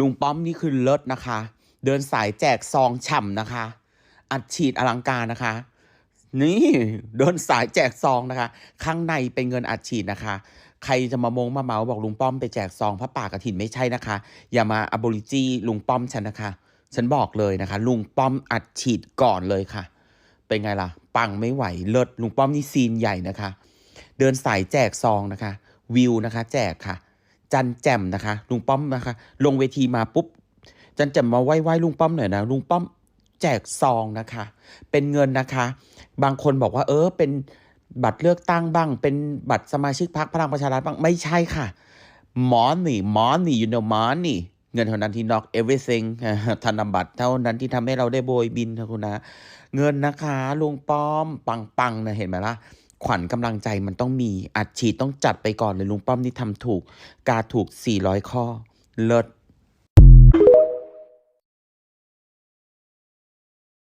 ลุงป้อมนี่คือเลิศนะคะ เดินสายแจกซองฉ่ำนะคะ อัดฉีดอลังการนะคะ นี่เดินสายแจกซองนะคะ ข้างในเป็นเงินอัดฉีดนะคะ ใครจะมามงมาเมาบอกลุงป้อมไปแจกซองพระป่ากระถินไม่ใช่นะคะ อย่ามาอบริจีลุงป้อมฉันนะคะ ฉันบอกเลยนะคะ ลุงป้อมอัดฉีดก่อนเลยค่ะ เป็นไงล่ะ ปังไม่ไหวเลิศลุงป้อมนี่ซีนใหญ่นะคะ เดินสายแจกซองนะคะ วิวนะคะ แจกค่ะ จันแจ่มนะคะ ลุงป้อมนะคะ ลงเวทีมาปุ๊บ จันแจ่มมาไหว้ไหว้ลุงป้อมหน่อยนะลุงป้อมแจกซองนะคะ เป็นเงินนะคะ บางคนบอกว่า เออ เป็นบัตรเลือกตั้งบ้าง เป็นบัตรสมาชิกพรรคพลังประชารัฐบ้างไม่ใช่ค่ะมอนี่มอนี่ you know money เงินเท่านั้นที่ knock everything ธนบัตรเท่านั้นที่ทำให้เราได้โบยบินค่ะคุณนะ เงินนะคะลุงป้อม ปังปังๆนะเห็นไหมล่ะ ขวัญกำลังใจมันต้องมีอัดฉีดต้องจัดไปก่อนเลยลุงป้อมนี่ทำถูก กาถูก 400 ข้อ เลิศ